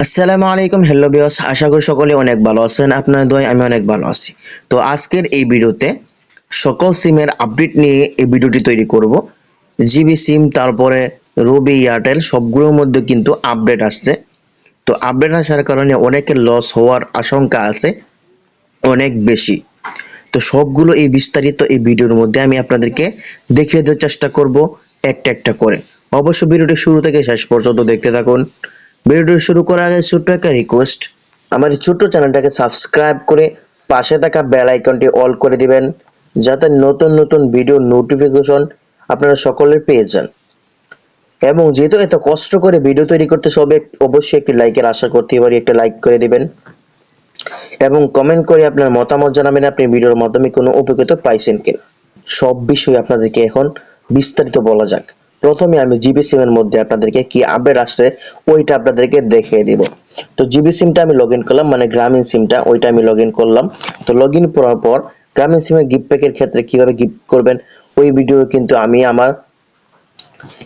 আসসালামু আলাইকুম হ্যালো বিয়স আশা করি সকলে অনেক ভালো আছেন, আপনার দয় আমি অনেক ভালো আছি। তো আজকের এই ভিডিওতে সকল সিমের আপডেট নিয়ে এই ভিডিওটি তৈরি করব। জিবি সিম, তারপরে রবি, এয়ারটেল, সবগুলোর মধ্যে কিন্তু আপডেট আসছে। তো আপডেট আসার কারণে অনেকের লস হওয়ার আশঙ্কা আছে, অনেক বেশি। তো সবগুলো এই বিস্তারিত এই ভিডিওর মধ্যে আমি আপনাদেরকে দেখিয়ে দেওয়ার চেষ্টা করব, একটা একটা করে। অবশ্য ভিডিওটি শুরু থেকে শেষ পর্যন্ত দেখতে থাকুন। ভিডিওটি শুরু করার আগে ছোট্ট একটা রিকোয়েস্ট আমার এই ছোট্ট চ্যানেলটাকে সাবস্ক্রাইব করে পাশে থাকা বেল আইকনটি অল করে দিবেন, যাতে নতুন নতুন ভিডিও নোটিফিকেশন আপনারা সকলে পেয়ে যান। এবং যেহেতু এত কষ্ট করে ভিডিও তৈরি করতে সবে অবশ্যই একটি লাইকের আশা করতে পারি, একটা লাইক করে দিবেন। এবং কমেন্ট করে আপনার মতামত জানাবেন, আপনি ভিডিওর মাধ্যমে কোনো উপকৃত পাইছেন কিনা। সব বিষয় আপনাদেরকে এখন বিস্তারিত বলা যাক। প্রথমে আমি জিবি সিম এর মধ্যে আপনাদেরকে কি আপডেট আসছে, ওইটা আপনাদেরকে দেখিয়ে দিব। তো জিবি সিমটা আমি লগ করলাম মানে গ্রামীণ সিমটা ওইটা আমি লগ করলাম। তো লগ ইন করার পর, গ্রামীণ সিমের গিফট প্যাকের ক্ষেত্রে কীভাবে গিফট করবেন, ওই ভিডিও কিন্তু আমি আমার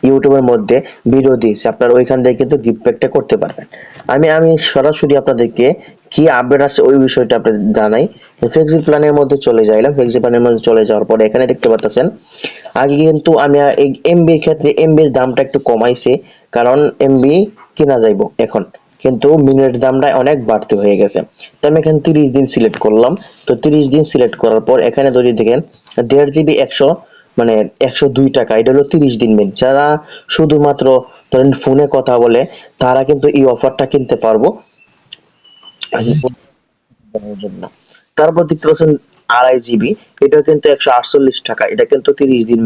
ইউটিউবের মধ্যে ভিডিও দিয়েছি। আপনারা ওইখান থেকে কিন্তু গিফট প্যাকটা করতে পারবেন। আমি আমি সরাসরি আপনাদেরকে কি আপডেট আসছে ওই বিষয়টা আপনাদের জানাই। ফ্লেক্সি প্ল্যানের মধ্যে চলে যাইলাম। ফ্লেক্সি প্ল্যানের মধ্যে চলে যাওয়ার পরে এখানে দেখতে পাচ্ছেন আগে কিন্তু আমি এমবির ক্ষেত্রে এমবির দামটা একটু কমাইছি, কারণ এমবি কিনা যাইব এখন। কিন্তু মিনিট দামটা অনেক বাড়তি হয়ে গেছে। তো আমি এখানে তিরিশ দিন সিলেক্ট করলাম। তো তিরিশ দিন সিলেক্ট করার পর এখানে যদি দেখেন, দেড় জিবি একশো মানে একশো দুই টাকা, এটা হলো তিরিশ দিন মেন যারা শুধুমাত্র ধরেন ফোনে কথা বলে, তারা কিন্তু এই অফারটা কিনতে পারব। আড়াই জিবি, এটা কিন্তু একশো আটচল্লিশ টাকা, এটা কিন্তু তিরিশ দিন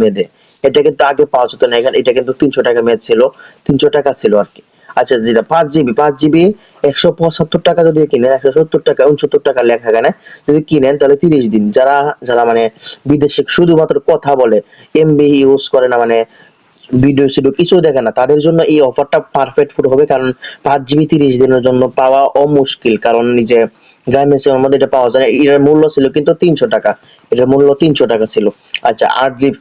এটা কিন্তু আগে পাওয়া যেত না, এখানে এটা কিন্তু তিনশো টাকা মেয়াদ ছিল, তিনশো টাকা ছিল আর কি। আচ্ছা যেটা পাঁচ জিবি পাঁচ জিবি একশো পঁচাত্তর টাকা যদি কিনেন, একশো সত্তর টাকা, উনসত্তর টাকা লেখা এখানে, যদি কিনেন তাহলে তিরিশ দিন। যারা যারা মানে বিদেশে শুধুমাত্র কথা বলে এমবি ইউজ করে না মানে ভিডিও সিডিও কিছু দেখে না। তাদের জন্য এই অফারটা পারফেক্ট ফুড হবে, কারণ পাঁচ জিবি তিরিশ দিনের জন্য পাওয়া অমুশকিল, কারণ নিজে গ্রামীণ সিমের মধ্যে এটা পাওয়া যায় এটার মূল্য ছিল কিন্তু তিনশো টাকা। এটার মূল্য তিনশো টাকা ছিল। আচ্ছা আট জিবি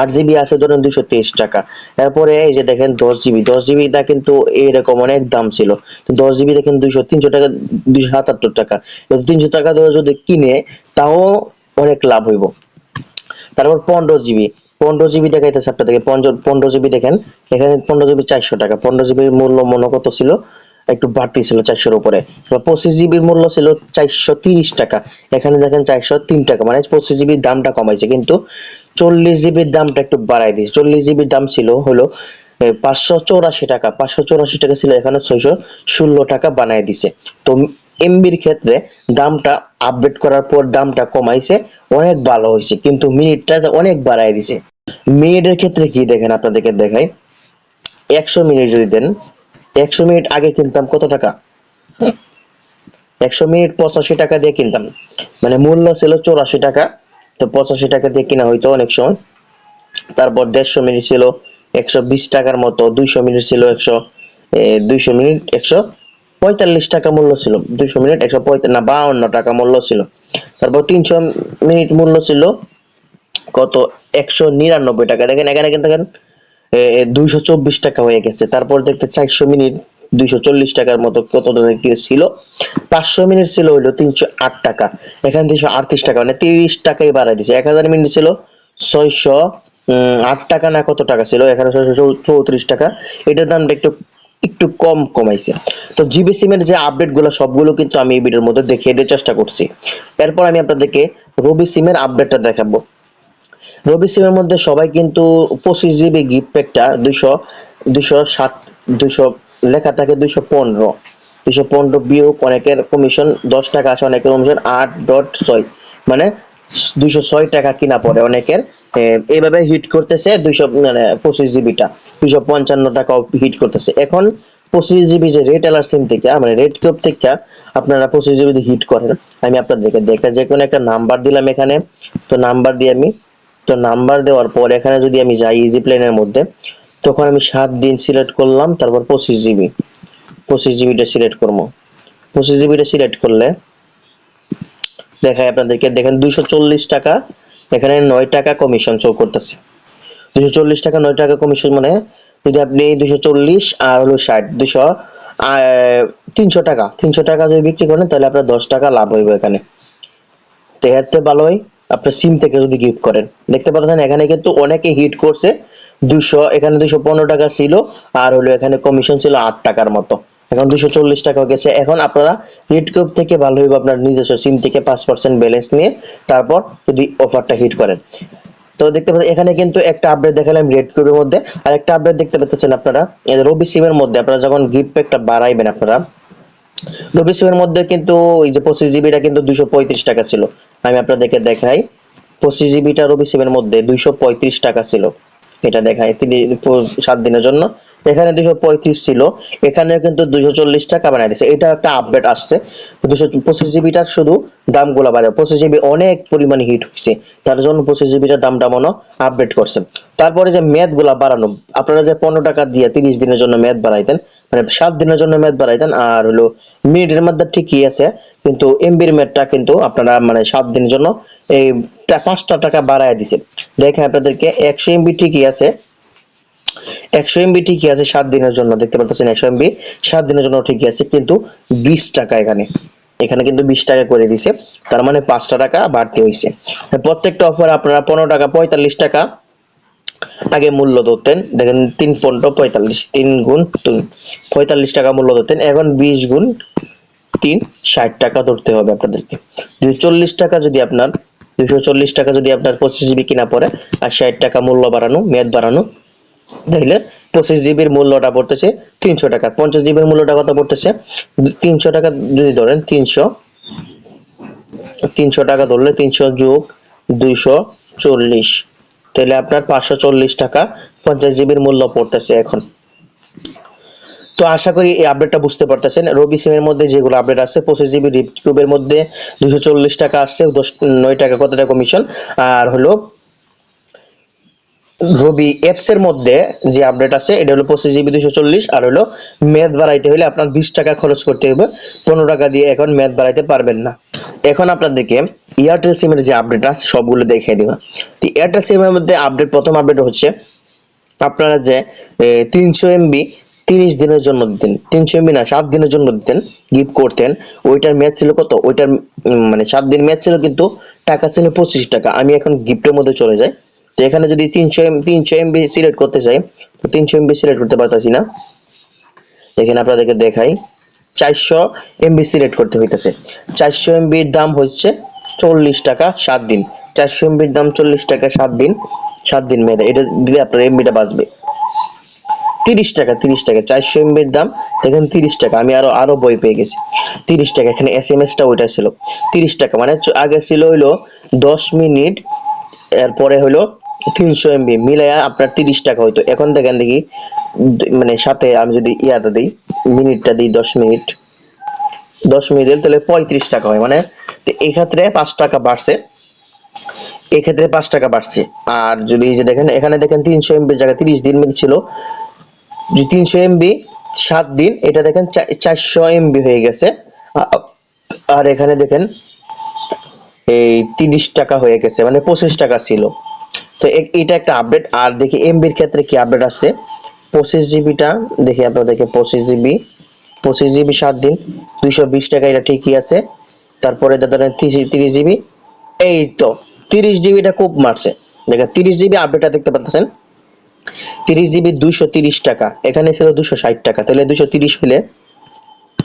আট জিবি আছে ধরেন দুইশো তেইশ টাকা। এরপরে এই যে দেখেন দশ জিবি দশ জিবিটা কিন্তু এরকম অনেক দাম ছিল। দশ জিবি দেখেন দুইশো, তিনশো টাকা, দুইশো সাতাত্তর টাকা। তিনশো টাকা ধরে যদি কিনে, তাও অনেক লাভ হইব। তারপর পনেরো জিবি পনেরো জিবি দেখাইতেছে আপনাদেরকে। পনেরো জিবি দেখেন, এখানে পনেরো জিবি চারশো টাকা। পনেরো জিবির মূল্য মনে কত ছিল? একটু বাড়তি ছিল চারশোর উপরে। পঁচিশ জিবির মূল্য ছিল চারশো তিরিশ টাকা। এখানে দেখেন চারশো তিন টাকা। মানে পঁচিশ জিবির দামটা কমাইছে, কিন্তু চল্লিশ জিবির দামটা একটু বাড়াই দিয়েছে। চল্লিশ জিবির দাম ছিল হলো পাঁচশো চৌরাশি টাকা। পাঁচশো চৌরাশি টাকা ছিল, এখানে ছয়শো ষোলো টাকা বানাই দিছে। তো এমবির ক্ষেত্রে দামটা আপডেট করার পর দামটা কমাইছে, অনেক ভালো হয়েছে। কিন্তু মিনিটটা অনেক বাড়াই দিছে। মিনিটের ক্ষেত্রে কি দেখেন আপনাদেরকে দেখাই। একশো মিনিট যদি দেন, একশো মিনিট আগে কিনতাম কত টাকা? একশো মিনিট পঁচাশি টাকা দিয়ে কিনতাম। মানে মূল্য ছিল চৌরাশি টাকা। তো পঁচাশি টাকা দিয়ে কিনা হইতো অনেক সময়। তারপর দেড়শো মিনিট ছিল একশো বিশ টাকার মতো, দুইশো মিনিট ছিল একশো দুইশো মিনিট একশো পঁয়তাল্লিশ টাকা মূল্য ছিল, দুইশো মিনিট, একশো না, বাউন্ন টাকা মূল্য ছিল। তারপর তিনশো মিনিট মূল্য ছিল কত? একশো নিরানব্বই টাকা। দেখেন, এখানে কিন্তু দেখেন দুইশো চব্বিশ টাকা হয়ে গেছে। তারপর দেখতে চারশো মিনিট, দুইশো চল্লিশ টাকার মতো কত ছিল? পাঁচশো মিনিট ছিল হইল তিনশো আট টাকা। এখানে তিনশো আটত্রিশ টাকা মানে তিরিশ টাকাই বাড়াই দিছে। এক হাজার মিনিট ছিল ছয়শো আট টাকা না কত টাকা ছিল? এখানে ছয়শো চৌত্রিশ টাকা। এটার দামটা একটু একটু কম কমাইছে। তো জিবি সিমের যে আপডেটগুলো, সবগুলো কিন্তু আমি এই ভিডিওর মধ্যে দেখিয়ে দেওয়ার চেষ্টা করছি। এরপর আমি আপনাদেরকে রবি সিমের আপডেটটা দেখাবো। রবি সিমের মধ্যে সবাই কিন্তু পঁচিশ জিবি গিফট প্যাকটা দুইশো দুইশো সাত, দুইশো লেখা থাকে দুইশো পনেরো। দুইশো পনেরো বিয়োগ অনেকের কমিশন দশ টাকা আছে, অনেকের কমিশন আট ডট ছয়। মানে দুইশো ছয় টাকা কিনা পড়ে অনেকের। এইভাবে হিট করতেছে দুইশো মানে পঁচিশ জিবিটা দুইশো পঞ্চান্ন টাকাও হিট করতেছে। এখন পঁচিশ জিবি যে রেট এলার সিম থেকে মানে রেড কিউব থেকে আপনারা পঁচিশ জিবি হিট করেন। আমি আপনাদেরকে দেখে যে কোনো একটা নাম্বার দিলাম এখানে। তো নাম্বার দিয়ে আমি, তো নাম্বার দেওয়ার পর এখানে যদি আমি যাই ইজি প্লেনের মধ্যে, তখন আমি সাত দিন সিলেক্ট করলাম, তারপর পঁচিশ জিবি পঁচিশ জিবিটা সিলেক্ট করব। পঁচিশ জিবিটা সিলেক্ট করলে দেখায় আপনাদেরকে। দেখেন দুইশো চল্লিশ টাকা, এখানে নয় টাকা কমিশন শো করতেছে। দুইশো চল্লিশ টাকা, নয় টাকা কমিশন মানে যদি আপনি দুইশো চল্লিশ আর হলো ষাট, দুইশো তিনশো টাকা তিনশো টাকা যদি বিক্রি করেন, তাহলে আপনার দশ টাকা লাভ হইবে এখানে। তো এর ভালোই আপনার সিম থেকে যদি গিফট করেন। দেখতে পাচ্ছেন, এখানে কিন্তু অনেকে হিট করছে দুশো এখানে দুশো পনেরো টাকা ছিল, আর হলো এখানে কমিশন ছিল আট টাকার মতো। এখন দুশো চল্লিশ টাকা গেছে। এখন আপনারা কিউব থেকে ভালো হইবে আপনার নিজস্ব সিম থেকে পাঁচ পার্সেন্ট ব্যালেন্স নিয়ে তারপর যদি অফারটা হিট করেন। তো দেখতে পাচ্ছেন, এখানে কিন্তু একটা আপডেট দেখালাম রেড কিউবের মধ্যে। আর একটা আপডেট দেখতে পাচ্ছেন আপনারা রবি সিমের মধ্যে আপনারা যখন গিফট প্যাকটা বাড়াইবেন আপনারা রবি সিমের মধ্যে কিন্তু এই যে পঁচিশ জিবিটা কিন্তু দুশো পঁয়ত্রিশ টাকা ছিল। আমি আপনাদেরকে দেখাই, পঁচিশ জিবিটা রবি সিমের মধ্যে দুইশো পঁয়ত্রিশ টাকা ছিল। এটা দেখায় তিনি সাত দিনের জন্য। এখানে দুশো পঁয়ত্রিশ ছিল। এখানে কিন্তু দুশো চল্লিশ টাকা বানাই দিচ্ছে এটা একটা আপডেট আসছে। দুশো পঁচিশ জিবিটার শুধু দাম দামগুলো বাড়ে পঁচিশ জিবি অনেক পরিমাণে হিট হয়েছে। তার জন্য পঁচিশ জিবিটার দামটা মনে আপডেট করছে। তারপরে যে ম্যাথগুলা বাড়ানো, আপনারা যে পনেরো টাকা দিয়ে তিরিশ দিনের জন্য ম্যাথ বাড়াইতেন মানে সাত দিনের জন্য ম্যাথ বাড়াইতেন, আর হলো মিনিটের মধ্যে ঠিকই আছে, কিন্তু এমবির ম্যাথটা কিন্তু আপনারা মানে সাত দিনের জন্য এই পাঁচটা টাকা বাড়ায় দিছে। দেখে আপনাদেরকে, একশো এমবি ঠিকই আছে। একশো এমবি ঠিকই আছে সাত দিনের জন্য, দেখতে পাচ্ছেন একশো এমবি সাত দিনের জন্য ঠিকই আছে, কিন্তু বিশ টাকা এখানে। এখানে কিন্তু বিশ টাকা করে দিছে, তার মানে পাঁচটা টাকা বাড়তি হয়েছে প্রত্যেকটা অফার আপনারা পনেরো টাকা, পঁয়তাল্লিশ টাকা আগে মূল্য ধরতেন। দেখেন, তিন পনেরো পঁয়তাল্লিশ, তিন গুণ তিন, পঁয়তাল্লিশ টাকা মূল্য ধরতেন। এখন বিশ গুণ তিন, ষাট টাকা ধরতে হবে আপনাদেরকে। দুই চল্লিশ টাকা যদি আপনার, দুইশো চল্লিশ টাকা যদি আপনার পঁচিশ জিবি কিনা পড়ে, আর ষাট টাকা মূল্য বাড়ানো, মেয়াদ বাড়ানো তাইলে পঁচিশ জিবির মূল্যটা পড়তেছে তিনশো টাকা। পঞ্চাশ জিবির মূল্যটা কত পড়তেছে? তিনশো টাকা যদি ধরেন তিনশো তিনশো টাকা ধরলে তিনশো যোগ দুইশো চল্লিশ। তাহলে আপনার পাঁচশো চল্লিশ টাকা পঞ্চাশ জিবির মূল্য পড়তেছে এখন। তো আশা করি এই আপডেটটা বুঝতে পারতেছেন। রবি সিমের মধ্যে যেগুলো আপডেট আছে, পঁচিশ জিবি রিপ কিউবের মধ্যে দুশো চল্লিশ টাকা আসছে, দশ নয় টাকা কত টাকা কমিশন আর হলো রবি অ্যাপস এর মধ্যে যে আপডেট আছে, এটা হলো পঁচিশ জিবি দুশো চল্লিশ, আর হলো ম্যাথ বাড়াইতে হলে আপনার বিশ টাকা খরচ করতে হবে। পনেরো টাকা দিয়ে এখন ম্যাথ বাড়াইতে পারবেন না। এখন আপনাদেরকে এয়ারটেল সিমের যে আপডেট আছে, সবগুলো দেখিয়ে দেবো। তো এয়ারটেল সিমের মধ্যে আপডেট প্রথম আপডেট হচ্ছে আপনারা যে তিনশো এমবি তিরিশ দিনের জন্য দিতেন, তিনশো এমবি না, সাত দিনের জন্য দিতেন গিফট করতেন, ওইটার ম্যাচ ছিল কত? ওইটার মানে সাত দিন ম্যাচ ছিল কিন্তু টাকা ছিল পঁচিশ টাকা। আমি এখন গিফটের মধ্যে চলে যাই। তো এখানে যদি তিনশো এম, তিনশো এমবি সিলেক্ট করতে চাই, তো তিনশো এমবি সিলেক্ট করতে পারতেছি না। এখানে আপনাদেরকে দেখাই, চারশো এমবি সিলেক্ট করতে হইতেছে। চারশো এমবির দাম হচ্ছে চল্লিশ টাকা সাত দিন। চারশো এমবির দাম চল্লিশ টাকা সাত দিন সাত দিন মেয়াদে। এটা দিলে আপনার এমবিটা বাঁচবে। তিরিশ টাকা তিরিশ টাকা, চারশো এমবির দাম, দেখেন তিরিশ টাকা। আমি আরও আরও বই পেয়ে গেছি। তিরিশ টাকা, এখানে এস এম এসটা ওইটা ছিল। তিরিশ টাকা মানে আগে ছিল হইল দশ মিনিট, এরপরে হলো তিনশো এমবি মিলাইয়া আপনার তিরিশ টাকা হইতো। এখন দেখেন দেখি মানে সাথে আমি যদি ইয়াটা দিই, মিনিটটা দিই দশ মিনিট। দশ মিনিটের তাহলে পঁয়ত্রিশ টাকা হয়। মানে এক্ষেত্রে পাঁচ টাকা বাড়ছে। এক্ষেত্রে পাঁচ টাকা বাড়ছে। আর যদি এই যে দেখেন, এখানে দেখেন তিনশো এমবির জায়গায় তিরিশ দিন ছিল। যে তিনশো এমবি সাত দিন, এটা দেখেন চারশো এমবি হয়ে গেছে। আর এখানে দেখেন এই তিরিশ টাকা হয়ে গেছে। মানে পঁচিশ টাকা ছিল। তো এটা একটা আপডেট আর দেখি এমবির ক্ষেত্রে কি আপডেট আসছে? পঁচিশ জিবিটা দেখি আপনাদেরকে পঁচিশ জিবি পঁচিশ জিবি সাত দিন, দুইশো বিশ টাকা, এটা ঠিকই আছে। তারপরে ধরেন তিরিশ জিবি এই তো, তিরিশ জিবিটা খুব মারছে। দেখেন, তিরিশ জিবি আপডেটটা দেখতে পাচ্ছেন। তিরিশ জিবি দুইশো তিরিশ টাকা, এখানে ছিল দুশো ষাট টাকা। তাহলে দুশো তিরিশ হলে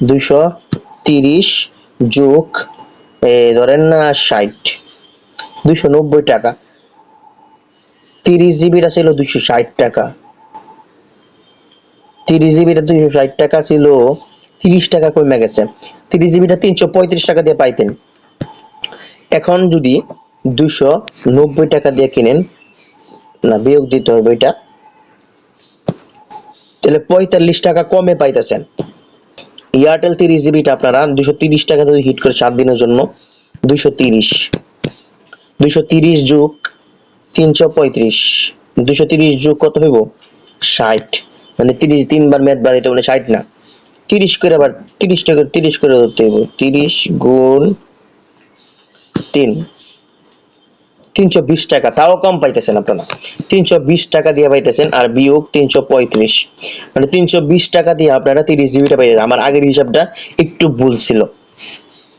দুশো তিরিশ যোগ ধরেন না ষাট। দুশো নব্বই টাকা। তিরিশ জিবিটা ছিল দুশো ষাট টাকা। তিরিশ জিবিটা দুশো ষাট টাকা ছিল, তিরিশ টাকা কমে গেছে। তিরিশ জিবিটা তিনশো পঁয়ত্রিশ টাকা দিয়ে পাইতেন। এখন যদি দুশো নব্বই টাকা দিয়ে কিনেন, না, বিয়োগ দিতে হবে এটা, তাহলে পঁয়তাল্লিশ টাকা কমে পাইতেছেন। এয়ারটেল তিরিশ জিবিটা আপনারা দুশো তিরিশ টাকা হিট করে সাত দিনের জন্য দুশো তিরিশ। দুশো তিরিশ যোগ তিনশো পঁয়ত্রিশ। দুশো তিরিশ যোগ কত হইব? ষাট। মানে তিরিশ, তিনবার মেয়াদ বাড়াইতে মানে ষাট না। তিরিশ করে আবার তিরিশ টাকা, তিরিশ করে ধরতে হইব। তিরিশ গুণ তিন। তিনশো বিশ টাকা। তাও কম পাইতেছেন আপনারা। তিনশো বিশ টাকা দিয়ে পাইতেছেন আর বিয়োগ তিনশো পঁয়ত্রিশ। মানে তিনশো বিশ টাকা দিয়ে আপনারা তিরিশ জিবিটা পাইতেছেন। আমার আগের হিসাবটা একটু ভুল ছিল।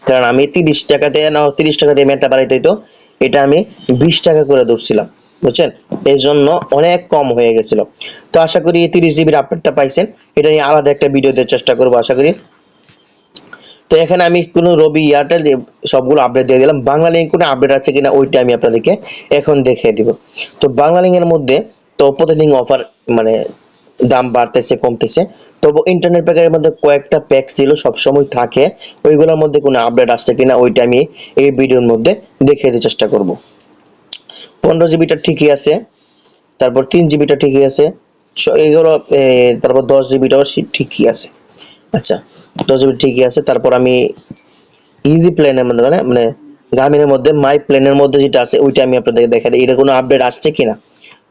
কারণ আমি তিরিশ টাকা দিয়ে না, তিরিশ টাকা দিয়ে মেটটা বাড়াইতে হইতো। এটা আমি বিশ টাকা করে ধরছিলাম, বুঝছেন? এই জন্য অনেক কম হয়ে গেছিল। তো আশা করি তিরিশ জিবির আপডেটটা পাইছেন। এটা নিয়ে আলাদা একটা ভিডিও দেওয়ার চেষ্টা করব, আশা করি। তো এখানে আমি কোনো রবি এয়ারটেল সবগুলো আপডেট দিয়ে দিলাম। বাংলা লিঙ্ক কোনো আপডেট আছে কিনা ওইটা আমি আপনাদেরকে এখন দেখিয়ে দিব। তো বাংলা লিঙ্কের মধ্যে তো প্রতিদিন অফার মানে দাম বাড়তেছে, কমতেছে। তবু ইন্টারনেট প্যাকের মধ্যে কয়েকটা প্যাক ছিল, সবসময় থাকে। ওইগুলোর মধ্যে কোনো আপডেট আসছে কিনা, ওইটা আমি এই ভিডিওর মধ্যে দেখিয়ে দিতে চেষ্টা করব। পনেরো জিবিটা ঠিকই আছে, তারপর তিন জিবিটা ঠিকই আছে এগুলো তারপর দশ জিবিটাও ঠিকই আছে। আচ্ছা দশ জিবি ঠিকই আছে, তারপর আমি ইজি প্ল্যানের মধ্যে মানে মানে গ্রামীণের মধ্যে মাই প্ল্যানের মধ্যে যেটা আছে, ওইটা আমি আপনাদেরকে দেখা দিই। এটা কোনো আপডেট আসছে কিনা?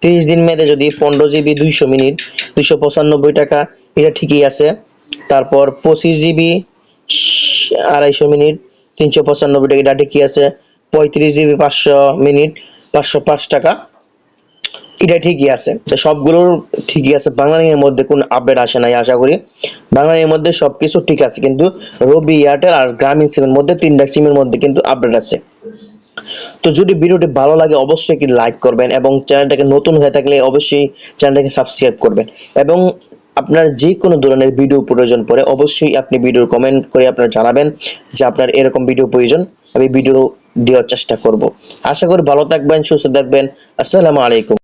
তিরিশ দিন মেয়াদে যদি পনেরো জিবি দুইশো মিনিট, দুইশো পঁচানব্বই টাকা, এটা ঠিকই আছে। তারপর পঁচিশ জিবি আড়াইশো মিনিট, তিনশো পঁচানব্বই টাকা, এটা ঠিকই আছে। পঁয়ত্রিশ জিবি পাঁচশো মিনিট, পাঁচশো পাঁচ টাকা, এটা ঠিকই আছে। সবগুলোর ঠিকই আছে। বাংলালিংয়ের মধ্যে কোনো আপডেট আসে নাই, আশা করি। বাংলালিংয়ের মধ্যে সবকিছু ঠিক আছে, কিন্তু রবি এয়ারটেল আর গ্রামীণ সিমের মধ্যে, তিনটা সিমের মধ্যে কিন্তু আপডেট আছে। তো যদি ভিডিওটি ভালো লাগে, অবশ্যই একটি লাইক করবেন এবং চ্যানেলটাকে নতুন হয়ে থাকলে অবশ্যই চ্যানেলটাকে সাবস্ক্রাইব করবেন। এবং আপনার যে কোনো ধরনের ভিডিও প্রয়োজন পড়ে, অবশ্যই আপনি ভিডিওর কমেন্ট করে আপনারা জানাবেন যে আপনার এরকম ভিডিও প্রয়োজন, আমি ভিডিও দেওয়ার চেষ্টা করব। আশা করি ভালো থাকবেন, সুস্থ থাকবেন। আসসালামু আলাইকুম।